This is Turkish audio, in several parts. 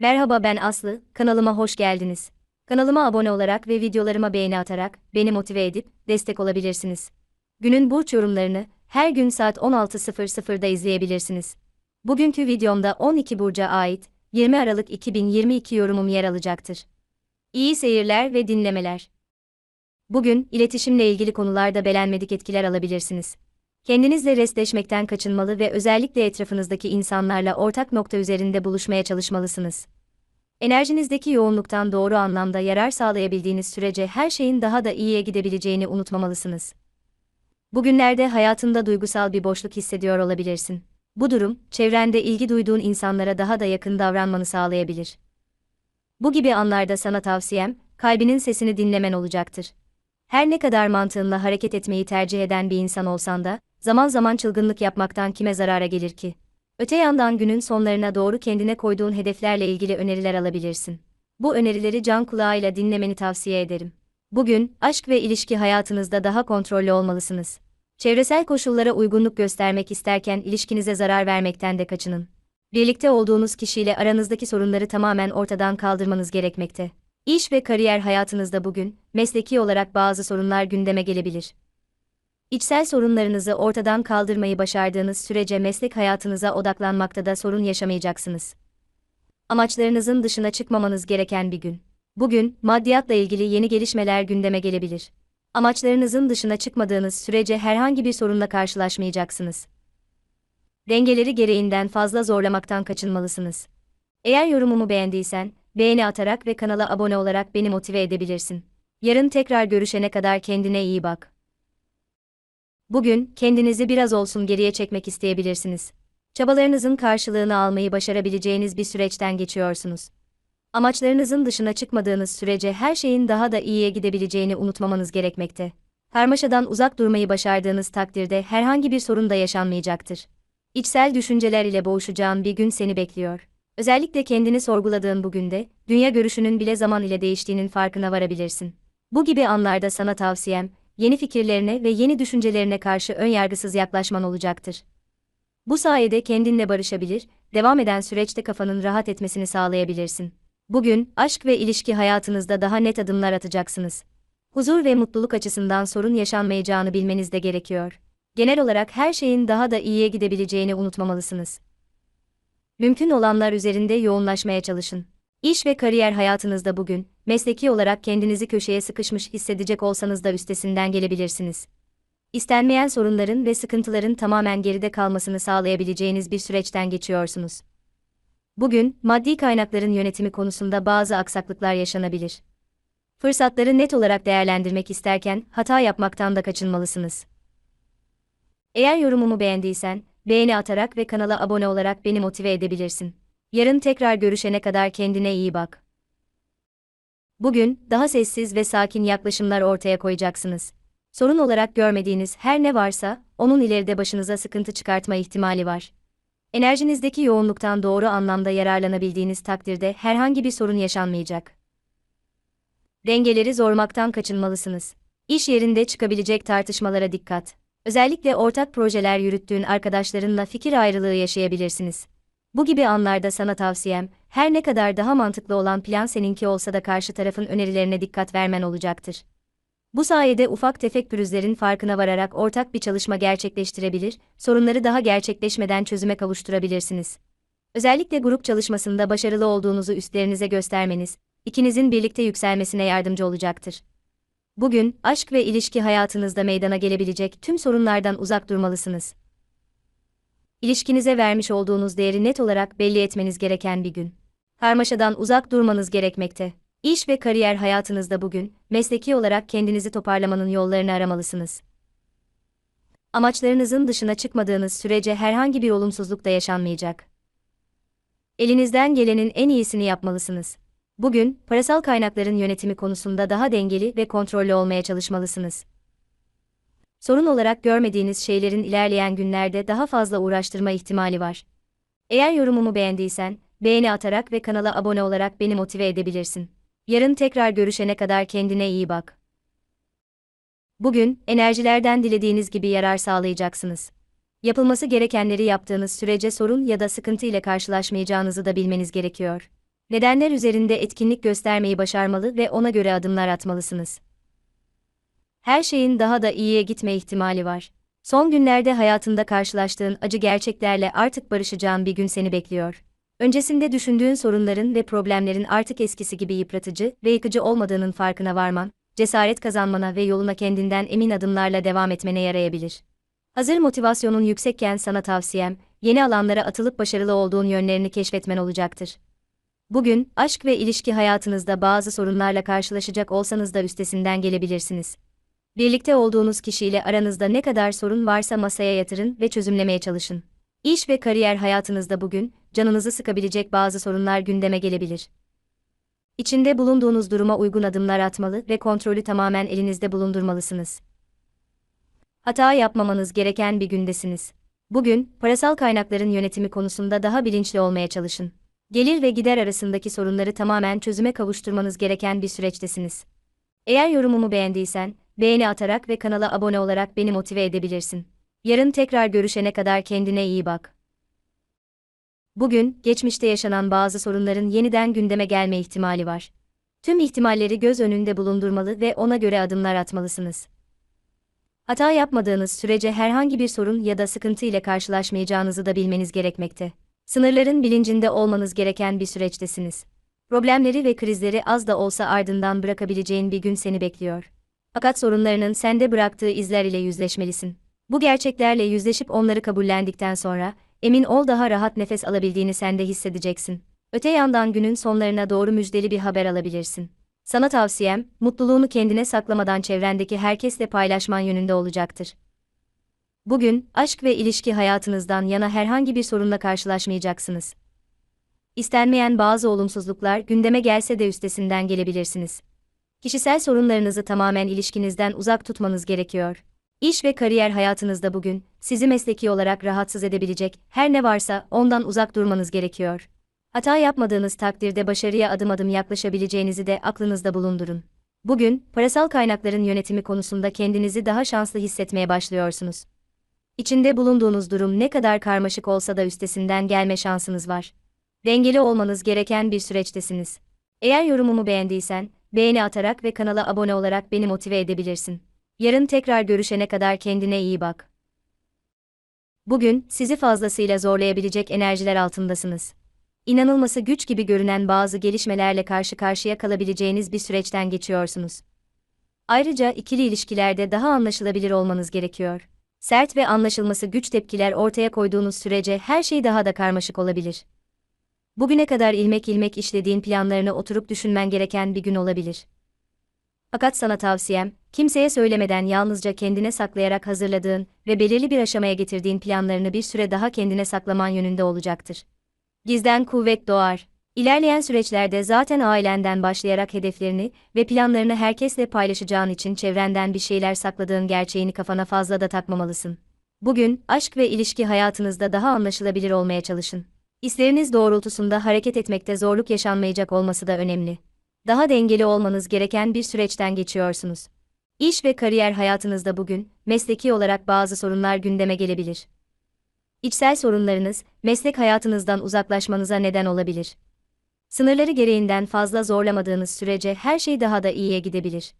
Merhaba ben Aslı, kanalıma hoş geldiniz. Kanalıma abone olarak ve videolarıma beğeni atarak beni motive edip destek olabilirsiniz. Günün burç yorumlarını her gün saat 16.00'da izleyebilirsiniz. Bugünkü videomda 12 burca ait 20 Aralık 2022 yorumum yer alacaktır. İyi seyirler ve dinlemeler. Bugün iletişimle ilgili konularda belenmedik etkiler alabilirsiniz. Kendinizle restleşmekten kaçınmalı ve özellikle etrafınızdaki insanlarla ortak nokta üzerinde buluşmaya çalışmalısınız. Enerjinizdeki yoğunluktan doğru anlamda yarar sağlayabildiğiniz sürece her şeyin daha da iyiye gidebileceğini unutmamalısınız. Bugünlerde hayatında duygusal bir boşluk hissediyor olabilirsin. Bu durum, çevrende ilgi duyduğun insanlara daha da yakın davranmanı sağlayabilir. Bu gibi anlarda sana tavsiyem, kalbinin sesini dinlemen olacaktır. Her ne kadar mantığınla hareket etmeyi tercih eden bir insan olsan da, zaman zaman çılgınlık yapmaktan kime zarara gelir ki? Öte yandan günün sonlarına doğru kendine koyduğun hedeflerle ilgili öneriler alabilirsin. Bu önerileri can kulağıyla dinlemeni tavsiye ederim. Bugün, aşk ve ilişki hayatınızda daha kontrollü olmalısınız. Çevresel koşullara uygunluk göstermek isterken ilişkinize zarar vermekten de kaçının. Birlikte olduğunuz kişiyle aranızdaki sorunları tamamen ortadan kaldırmanız gerekmekte. İş ve kariyer hayatınızda bugün, mesleki olarak bazı sorunlar gündeme gelebilir. İçsel sorunlarınızı ortadan kaldırmayı başardığınız sürece meslek hayatınıza odaklanmakta da sorun yaşamayacaksınız. Amaçlarınızın dışına çıkmamanız gereken bir gün. Bugün, maddiyatla ilgili yeni gelişmeler gündeme gelebilir. Amaçlarınızın dışına çıkmadığınız sürece herhangi bir sorunla karşılaşmayacaksınız. Dengeleri gereğinden fazla zorlamaktan kaçınmalısınız. Eğer yorumumu beğendiysen, beğeni atarak ve kanala abone olarak beni motive edebilirsin. Yarın tekrar görüşene kadar kendine iyi bak. Bugün kendinizi biraz olsun geriye çekmek isteyebilirsiniz. Çabalarınızın karşılığını almayı başarabileceğiniz bir süreçten geçiyorsunuz. Amaçlarınızın dışına çıkmadığınız sürece her şeyin daha da iyiye gidebileceğini unutmamanız gerekmekte. Karmaşadan uzak durmayı başardığınız takdirde herhangi bir sorun da yaşanmayacaktır. İçsel düşünceler ile boğuşacağın bir gün seni bekliyor. Özellikle kendini sorguladığın bugün de, dünya görüşünün bile zaman ile değiştiğinin farkına varabilirsin. Bu gibi anlarda sana tavsiyem, yeni fikirlerine ve yeni düşüncelerine karşı önyargısız yaklaşman olacaktır. Bu sayede kendinle barışabilir, devam eden süreçte kafanın rahat etmesini sağlayabilirsin. Bugün, aşk ve ilişki hayatınızda daha net adımlar atacaksınız. Huzur ve mutluluk açısından sorun yaşanmayacağını bilmeniz de gerekiyor. Genel olarak her şeyin daha da iyiye gidebileceğini unutmamalısınız. Mümkün olanlar üzerinde yoğunlaşmaya çalışın. İş ve kariyer hayatınızda bugün, mesleki olarak kendinizi köşeye sıkışmış hissedecek olsanız da üstesinden gelebilirsiniz. İstenmeyen sorunların ve sıkıntıların tamamen geride kalmasını sağlayabileceğiniz bir süreçten geçiyorsunuz. Bugün, maddi kaynakların yönetimi konusunda bazı aksaklıklar yaşanabilir. Fırsatları net olarak değerlendirmek isterken hata yapmaktan da kaçınmalısınız. Eğer yorumumu beğendiysen, beğeni atarak ve kanala abone olarak beni motive edebilirsin. Yarın tekrar görüşene kadar kendine iyi bak. Bugün, daha sessiz ve sakin yaklaşımlar ortaya koyacaksınız. Sorun olarak görmediğiniz her ne varsa, onun ileride başınıza sıkıntı çıkartma ihtimali var. Enerjinizdeki yoğunluktan doğru anlamda yararlanabildiğiniz takdirde herhangi bir sorun yaşanmayacak. Dengeleri zormaktan kaçınmalısınız. İş yerinde çıkabilecek tartışmalara dikkat. Özellikle ortak projeler yürüttüğün arkadaşlarınla fikir ayrılığı yaşayabilirsiniz. Bu gibi anlarda sana tavsiyem, her ne kadar daha mantıklı olan plan seninki olsa da karşı tarafın önerilerine dikkat vermen olacaktır. Bu sayede ufak tefek pürüzlerin farkına vararak ortak bir çalışma gerçekleştirebilir, sorunları daha gerçekleşmeden çözüme kavuşturabilirsiniz. Özellikle grup çalışmasında başarılı olduğunuzu üstlerinize göstermeniz, ikinizin birlikte yükselmesine yardımcı olacaktır. Bugün, aşk ve ilişki hayatınızda meydana gelebilecek tüm sorunlardan uzak durmalısınız. İlişkinize vermiş olduğunuz değeri net olarak belli etmeniz gereken bir gün. Karmaşadan uzak durmanız gerekmekte. İş ve kariyer hayatınızda bugün, mesleki olarak kendinizi toparlamanın yollarını aramalısınız. Amaçlarınızın dışına çıkmadığınız sürece herhangi bir olumsuzluk da yaşanmayacak. Elinizden gelenin en iyisini yapmalısınız. Bugün, parasal kaynakların yönetimi konusunda daha dengeli ve kontrollü olmaya çalışmalısınız. Sorun olarak görmediğiniz şeylerin ilerleyen günlerde daha fazla uğraştırma ihtimali var. Eğer yorumumu beğendiysen, beğeni atarak ve kanala abone olarak beni motive edebilirsin. Yarın tekrar görüşene kadar kendine iyi bak. Bugün, enerjilerden dilediğiniz gibi yarar sağlayacaksınız. Yapılması gerekenleri yaptığınız sürece sorun ya da sıkıntı ile karşılaşmayacağınızı da bilmeniz gerekiyor. Nedenler üzerinde etkinlik göstermeyi başarmalı ve ona göre adımlar atmalısınız. Her şeyin daha da iyiye gitme ihtimali var. Son günlerde hayatında karşılaştığın acı gerçeklerle artık barışacağın bir gün seni bekliyor. Öncesinde düşündüğün sorunların ve problemlerin artık eskisi gibi yıpratıcı ve yıkıcı olmadığının farkına varman, cesaret kazanmana ve yoluna kendinden emin adımlarla devam etmene yarayabilir. Hazır motivasyonun yüksekken sana tavsiyem, yeni alanlara atılıp başarılı olduğun yönlerini keşfetmen olacaktır. Bugün, aşk ve ilişki hayatınızda bazı sorunlarla karşılaşacak olsanız da üstesinden gelebilirsiniz. Birlikte olduğunuz kişiyle aranızda ne kadar sorun varsa masaya yatırın ve çözümlemeye çalışın. İş ve kariyer hayatınızda bugün, canınızı sıkabilecek bazı sorunlar gündeme gelebilir. İçinde bulunduğunuz duruma uygun adımlar atmalı ve kontrolü tamamen elinizde bulundurmalısınız. Hata yapmamanız gereken bir gündesiniz. Bugün, parasal kaynakların yönetimi konusunda daha bilinçli olmaya çalışın. Gelir ve gider arasındaki sorunları tamamen çözüme kavuşturmanız gereken bir süreçtesiniz. Eğer yorumumu beğendiysen, beğeni atarak ve kanala abone olarak beni motive edebilirsin. Yarın tekrar görüşene kadar kendine iyi bak. Bugün, geçmişte yaşanan bazı sorunların yeniden gündeme gelme ihtimali var. Tüm ihtimalleri göz önünde bulundurmalı ve ona göre adımlar atmalısınız. Hata yapmadığınız sürece herhangi bir sorun ya da sıkıntı ile karşılaşmayacağınızı da bilmeniz gerekmekte. Sınırların bilincinde olmanız gereken bir süreçtesiniz. Problemleri ve krizleri az da olsa ardından bırakabileceğin bir gün seni bekliyor. Fakat sorunlarının sende bıraktığı izler ile yüzleşmelisin. Bu gerçeklerle yüzleşip onları kabullendikten sonra, emin ol daha rahat nefes alabildiğini sen de hissedeceksin. Öte yandan günün sonlarına doğru müjdeli bir haber alabilirsin. Sana tavsiyem, mutluluğunu kendine saklamadan çevrendeki herkesle paylaşman yönünde olacaktır. Bugün, aşk ve ilişki hayatınızdan yana herhangi bir sorunla karşılaşmayacaksınız. İstenmeyen bazı olumsuzluklar gündeme gelse de üstesinden gelebilirsiniz. Kişisel sorunlarınızı tamamen ilişkinizden uzak tutmanız gerekiyor. İş ve kariyer hayatınızda bugün, sizi mesleki olarak rahatsız edebilecek her ne varsa ondan uzak durmanız gerekiyor. Hata yapmadığınız takdirde başarıya adım adım yaklaşabileceğinizi de aklınızda bulundurun. Bugün, parasal kaynakların yönetimi konusunda kendinizi daha şanslı hissetmeye başlıyorsunuz. İçinde bulunduğunuz durum ne kadar karmaşık olsa da üstesinden gelme şansınız var. Dengeli olmanız gereken bir süreçtesiniz. Eğer yorumumu beğendiysen, beğeni atarak ve kanala abone olarak beni motive edebilirsin. Yarın tekrar görüşene kadar kendine iyi bak. Bugün, sizi fazlasıyla zorlayabilecek enerjiler altındasınız. İnanılması güç gibi görünen bazı gelişmelerle karşı karşıya kalabileceğiniz bir süreçten geçiyorsunuz. Ayrıca ikili ilişkilerde daha anlaşılabilir olmanız gerekiyor. Sert ve anlaşılması güç tepkiler ortaya koyduğunuz sürece her şey daha da karmaşık olabilir. Bugüne kadar ilmek ilmek işlediğin planlarını oturup düşünmen gereken bir gün olabilir. Fakat sana tavsiyem, kimseye söylemeden yalnızca kendine saklayarak hazırladığın ve belirli bir aşamaya getirdiğin planlarını bir süre daha kendine saklaman yönünde olacaktır. Gizden kuvvet doğar. İlerleyen süreçlerde zaten ailenden başlayarak hedeflerini ve planlarını herkesle paylaşacağın için çevrenden bir şeyler sakladığın gerçeğini kafana fazla da takmamalısın. Bugün, aşk ve ilişki hayatınızda daha anlaşılabilir olmaya çalışın. İsteriniz doğrultusunda hareket etmekte zorluk yaşanmayacak olması da önemli. Daha dengeli olmanız gereken bir süreçten geçiyorsunuz. İş ve kariyer hayatınızda bugün, mesleki olarak bazı sorunlar gündeme gelebilir. İçsel sorunlarınız, meslek hayatınızdan uzaklaşmanıza neden olabilir. Sınırları gereğinden fazla zorlamadığınız sürece her şey daha da iyiye gidebilir.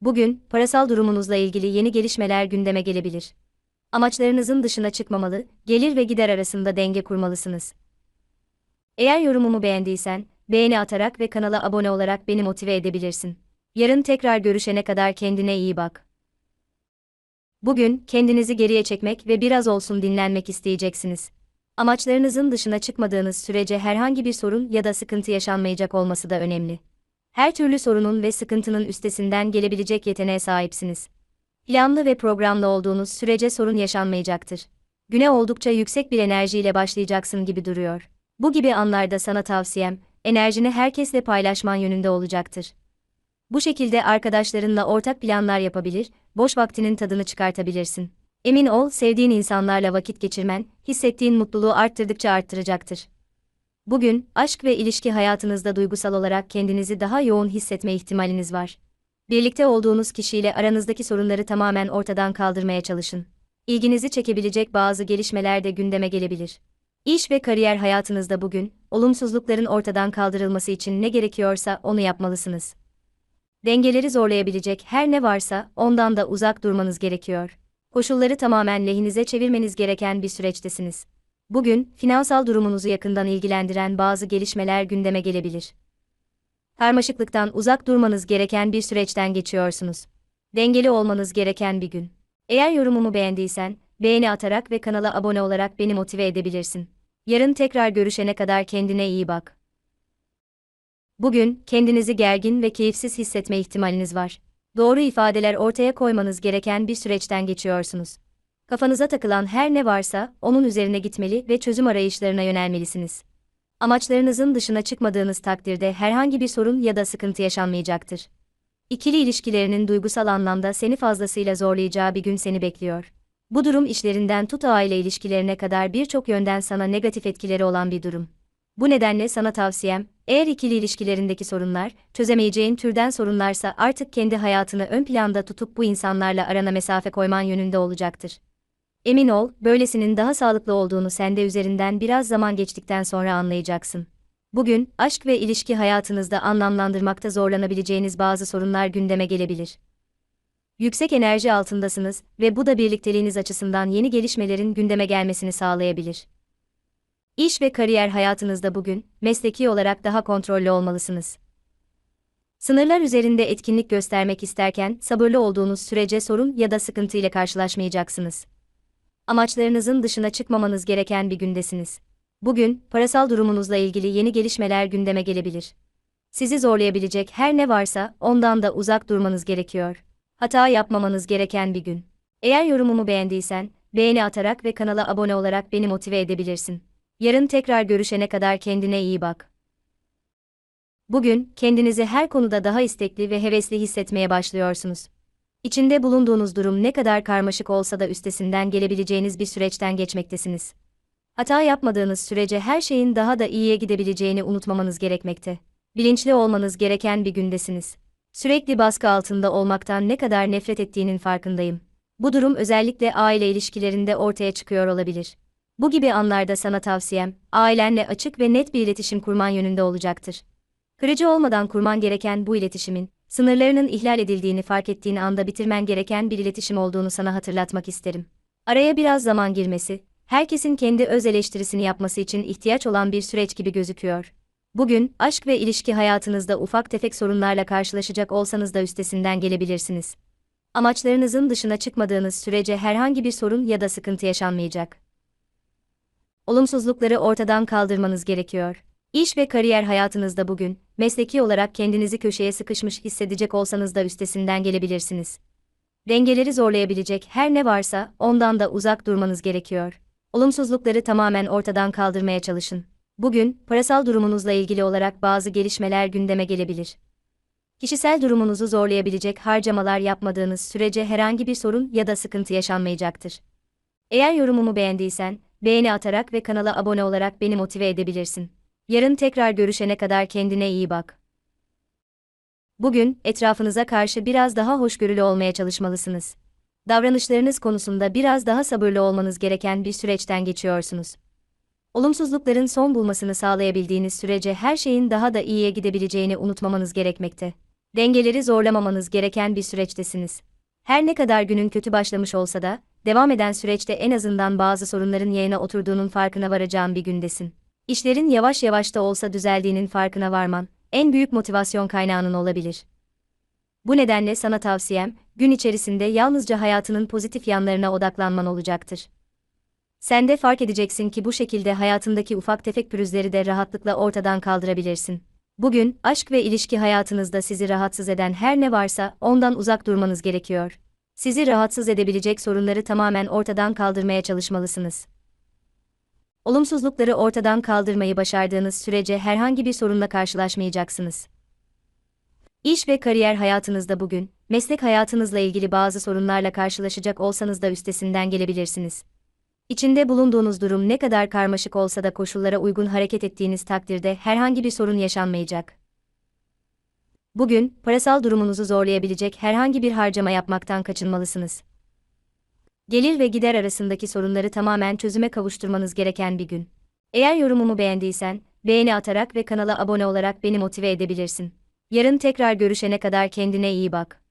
Bugün, parasal durumunuzla ilgili yeni gelişmeler gündeme gelebilir. Amaçlarınızın dışına çıkmamalı, gelir ve gider arasında denge kurmalısınız. Eğer yorumumu beğendiysen, beğeni atarak ve kanala abone olarak beni motive edebilirsin. Yarın tekrar görüşene kadar kendine iyi bak. Bugün kendinizi geriye çekmek ve biraz olsun dinlenmek isteyeceksiniz. Amaçlarınızın dışına çıkmadığınız sürece herhangi bir sorun ya da sıkıntı yaşanmayacak olması da önemli. Her türlü sorunun ve sıkıntının üstesinden gelebilecek yeteneğe sahipsiniz. Planlı ve programlı olduğunuz sürece sorun yaşanmayacaktır. Güne oldukça yüksek bir enerjiyle başlayacaksın gibi duruyor. Bu gibi anlarda sana tavsiyem, enerjini herkesle paylaşman yönünde olacaktır. Bu şekilde arkadaşlarınla ortak planlar yapabilir, boş vaktinin tadını çıkartabilirsin. Emin ol, sevdiğin insanlarla vakit geçirmen, hissettiğin mutluluğu arttırdıkça arttıracaktır. Bugün, aşk ve ilişki hayatınızda duygusal olarak kendinizi daha yoğun hissetme ihtimaliniz var. Birlikte olduğunuz kişiyle aranızdaki sorunları tamamen ortadan kaldırmaya çalışın. İlginizi çekebilecek bazı gelişmeler de gündeme gelebilir. İş ve kariyer hayatınızda bugün, olumsuzlukların ortadan kaldırılması için ne gerekiyorsa onu yapmalısınız. Dengeleri zorlayabilecek her ne varsa ondan da uzak durmanız gerekiyor. Koşulları tamamen lehinize çevirmeniz gereken bir süreçtesiniz. Bugün, finansal durumunuzu yakından ilgilendiren bazı gelişmeler gündeme gelebilir. Karmaşıklıktan uzak durmanız gereken bir süreçten geçiyorsunuz. Dengeli olmanız gereken bir gün. Eğer yorumumu beğendiysen, beğeni atarak ve kanala abone olarak beni motive edebilirsin. Yarın tekrar görüşene kadar kendine iyi bak. Bugün, kendinizi gergin ve keyifsiz hissetme ihtimaliniz var. Doğru ifadeler ortaya koymanız gereken bir süreçten geçiyorsunuz. Kafanıza takılan her ne varsa, onun üzerine gitmeli ve çözüm arayışlarına yönelmelisiniz. Amaçlarınızın dışına çıkmadığınız takdirde herhangi bir sorun ya da sıkıntı yaşanmayacaktır. İkili ilişkilerinin duygusal anlamda seni fazlasıyla zorlayacağı bir gün seni bekliyor. Bu durum işlerinden tut aile ilişkilerine kadar birçok yönden sana negatif etkileri olan bir durum. Bu nedenle sana tavsiyem, eğer ikili ilişkilerindeki sorunlar, çözemeyeceğin türden sorunlarsa artık kendi hayatını ön planda tutup bu insanlarla arana mesafe koyman yönünde olacaktır. Emin ol, böylesinin daha sağlıklı olduğunu sende üzerinden biraz zaman geçtikten sonra anlayacaksın. Bugün, aşk ve ilişki hayatınızda anlamlandırmakta zorlanabileceğiniz bazı sorunlar gündeme gelebilir. Yüksek enerji altındasınız ve bu da birlikteliğiniz açısından yeni gelişmelerin gündeme gelmesini sağlayabilir. İş ve kariyer hayatınızda bugün, mesleki olarak daha kontrollü olmalısınız. Sınırlar üzerinde etkinlik göstermek isterken sabırlı olduğunuz sürece sorun ya da sıkıntı ile karşılaşmayacaksınız. Amaçlarınızın dışına çıkmamanız gereken bir gündesiniz. Bugün, parasal durumunuzla ilgili yeni gelişmeler gündeme gelebilir. Sizi zorlayabilecek her ne varsa ondan da uzak durmanız gerekiyor. Hata yapmamanız gereken bir gün. Eğer yorumumu beğendiysen, beğeni atarak ve kanala abone olarak beni motive edebilirsin. Yarın tekrar görüşene kadar kendine iyi bak. Bugün, kendinizi her konuda daha istekli ve hevesli hissetmeye başlıyorsunuz. İçinde bulunduğunuz durum ne kadar karmaşık olsa da üstesinden gelebileceğiniz bir süreçten geçmektesiniz. Hata yapmadığınız sürece her şeyin daha da iyiye gidebileceğini unutmamanız gerekmekte. Bilinçli olmanız gereken bir gündesiniz. Sürekli baskı altında olmaktan ne kadar nefret ettiğinin farkındayım. Bu durum özellikle aile ilişkilerinde ortaya çıkıyor olabilir. Bu gibi anlarda sana tavsiyem, ailenle açık ve net bir iletişim kurman yönünde olacaktır. Kırıcı olmadan kurman gereken bu iletişimin, sınırlarının ihlal edildiğini fark ettiğin anda bitirmen gereken bir iletişim olduğunu sana hatırlatmak isterim. Araya biraz zaman girmesi, herkesin kendi öz eleştirisini yapması için ihtiyaç olan bir süreç gibi gözüküyor. Bugün, aşk ve ilişki hayatınızda ufak tefek sorunlarla karşılaşacak olsanız da üstesinden gelebilirsiniz. Amaçlarınızın dışına çıkmadığınız sürece herhangi bir sorun ya da sıkıntı yaşanmayacak. Olumsuzlukları ortadan kaldırmanız gerekiyor. İş ve kariyer hayatınızda bugün, mesleki olarak kendinizi köşeye sıkışmış hissedecek olsanız da üstesinden gelebilirsiniz. Dengeleri zorlayabilecek her ne varsa ondan da uzak durmanız gerekiyor. Olumsuzlukları tamamen ortadan kaldırmaya çalışın. Bugün, parasal durumunuzla ilgili olarak bazı gelişmeler gündeme gelebilir. Kişisel durumunuzu zorlayabilecek harcamalar yapmadığınız sürece herhangi bir sorun ya da sıkıntı yaşanmayacaktır. Eğer yorumumu beğendiysen, beğeni atarak ve kanala abone olarak beni motive edebilirsin. Yarın tekrar görüşene kadar kendine iyi bak. Bugün, etrafınıza karşı biraz daha hoşgörülü olmaya çalışmalısınız. Davranışlarınız konusunda biraz daha sabırlı olmanız gereken bir süreçten geçiyorsunuz. Olumsuzlukların son bulmasını sağlayabildiğiniz sürece her şeyin daha da iyiye gidebileceğini unutmamanız gerekmekte. Dengeleri zorlamamanız gereken bir süreçtesiniz. Her ne kadar günün kötü başlamış olsa da, devam eden süreçte en azından bazı sorunların yerine oturduğunun farkına varacağın bir gündesin. İşlerin yavaş yavaş da olsa düzeldiğinin farkına varman, en büyük motivasyon kaynağının olabilir. Bu nedenle sana tavsiyem, gün içerisinde yalnızca hayatının pozitif yanlarına odaklanman olacaktır. Sen de fark edeceksin ki bu şekilde hayatındaki ufak tefek pürüzleri de rahatlıkla ortadan kaldırabilirsin. Bugün, aşk ve ilişki hayatınızda sizi rahatsız eden her ne varsa ondan uzak durmanız gerekiyor. Sizi rahatsız edebilecek sorunları tamamen ortadan kaldırmaya çalışmalısınız. Olumsuzlukları ortadan kaldırmayı başardığınız sürece herhangi bir sorunla karşılaşmayacaksınız. İş ve kariyer hayatınızda bugün, meslek hayatınızla ilgili bazı sorunlarla karşılaşacak olsanız da üstesinden gelebilirsiniz. İçinde bulunduğunuz durum ne kadar karmaşık olsa da koşullara uygun hareket ettiğiniz takdirde herhangi bir sorun yaşanmayacak. Bugün, parasal durumunuzu zorlayabilecek herhangi bir harcama yapmaktan kaçınmalısınız. Gelir ve gider arasındaki sorunları tamamen çözüme kavuşturmanız gereken bir gün. Eğer yorumumu beğendiysen, beğeni atarak ve kanala abone olarak beni motive edebilirsin. Yarın tekrar görüşene kadar kendine iyi bak.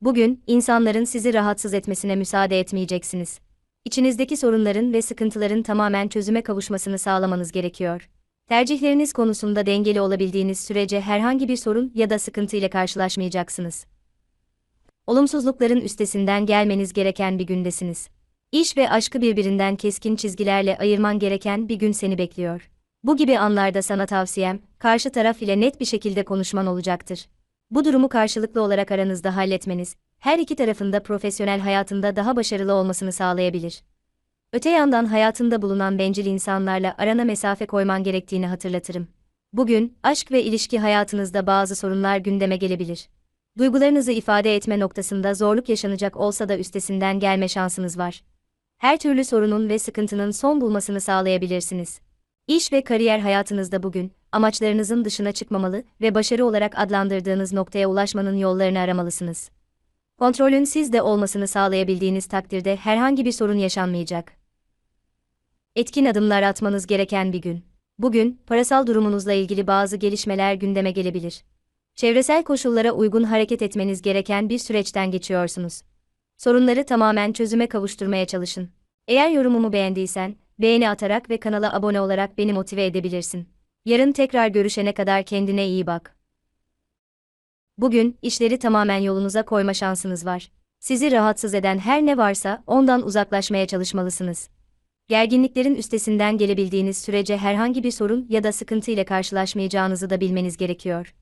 Bugün, insanların sizi rahatsız etmesine müsaade etmeyeceksiniz. İçinizdeki sorunların ve sıkıntıların tamamen çözüme kavuşmasını sağlamanız gerekiyor. Tercihleriniz konusunda dengeli olabildiğiniz sürece herhangi bir sorun ya da sıkıntı ile karşılaşmayacaksınız. Olumsuzlukların üstesinden gelmeniz gereken bir gündesiniz. İş ve aşkı birbirinden keskin çizgilerle ayırman gereken bir gün seni bekliyor. Bu gibi anlarda sana tavsiyem, karşı taraf ile net bir şekilde konuşman olacaktır. Bu durumu karşılıklı olarak aranızda halletmeniz, her iki tarafında profesyonel hayatında daha başarılı olmasını sağlayabilir. Öte yandan hayatında bulunan bencil insanlarla arana mesafe koyman gerektiğini hatırlatırım. Bugün, aşk ve ilişki hayatınızda bazı sorunlar gündeme gelebilir. Duygularınızı ifade etme noktasında zorluk yaşanacak olsa da üstesinden gelme şansınız var. Her türlü sorunun ve sıkıntının son bulmasını sağlayabilirsiniz. İş ve kariyer hayatınızda bugün, amaçlarınızın dışına çıkmamalı ve başarı olarak adlandırdığınız noktaya ulaşmanın yollarını aramalısınız. Kontrolün sizde olmasını sağlayabildiğiniz takdirde herhangi bir sorun yaşanmayacak. Etkin adımlar atmanız gereken bir gün. Bugün, parasal durumunuzla ilgili bazı gelişmeler gündeme gelebilir. Çevresel koşullara uygun hareket etmeniz gereken bir süreçten geçiyorsunuz. Sorunları tamamen çözüme kavuşturmaya çalışın. Eğer yorumumu beğendiysen, beğeni atarak ve kanala abone olarak beni motive edebilirsin. Yarın tekrar görüşene kadar kendine iyi bak. Bugün, işleri tamamen yolunuza koyma şansınız var. Sizi rahatsız eden her ne varsa ondan uzaklaşmaya çalışmalısınız. Gerginliklerin üstesinden gelebildiğiniz sürece herhangi bir sorun ya da sıkıntı ile karşılaşmayacağınızı da bilmeniz gerekiyor.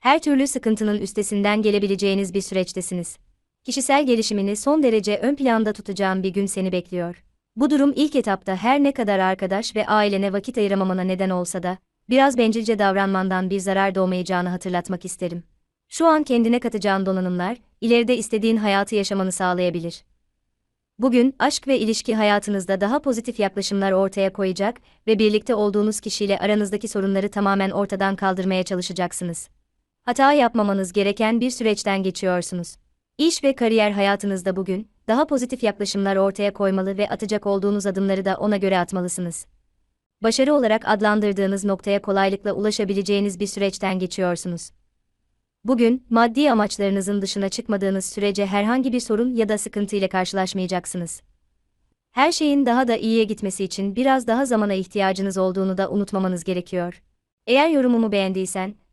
Her türlü sıkıntının üstesinden gelebileceğiniz bir süreçtesiniz. Kişisel gelişimini son derece ön planda tutacağın bir gün seni bekliyor. Bu durum ilk etapta her ne kadar arkadaş ve ailene vakit ayıramamana neden olsa da, biraz bencilce davranmandan bir zarar doğmayacağını hatırlatmak isterim. Şu an kendine katacağın donanımlar, ileride istediğin hayatı yaşamanı sağlayabilir. Bugün, aşk ve ilişki hayatınızda daha pozitif yaklaşımlar ortaya koyacak ve birlikte olduğunuz kişiyle aranızdaki sorunları tamamen ortadan kaldırmaya çalışacaksınız. Hata yapmamanız gereken bir süreçten geçiyorsunuz. İş ve kariyer hayatınızda bugün, daha pozitif yaklaşımlar ortaya koymalı ve atacak olduğunuz adımları da ona göre atmalısınız. Başarı olarak adlandırdığınız noktaya kolaylıkla ulaşabileceğiniz bir süreçten geçiyorsunuz. Bugün, maddi amaçlarınızın dışına çıkmadığınız sürece herhangi bir sorun ya da sıkıntı ile karşılaşmayacaksınız. Her şeyin daha da iyiye gitmesi için biraz daha zamana ihtiyacınız olduğunu da unutmamanız gerekiyor. Eğer yorumumu beğendiysen,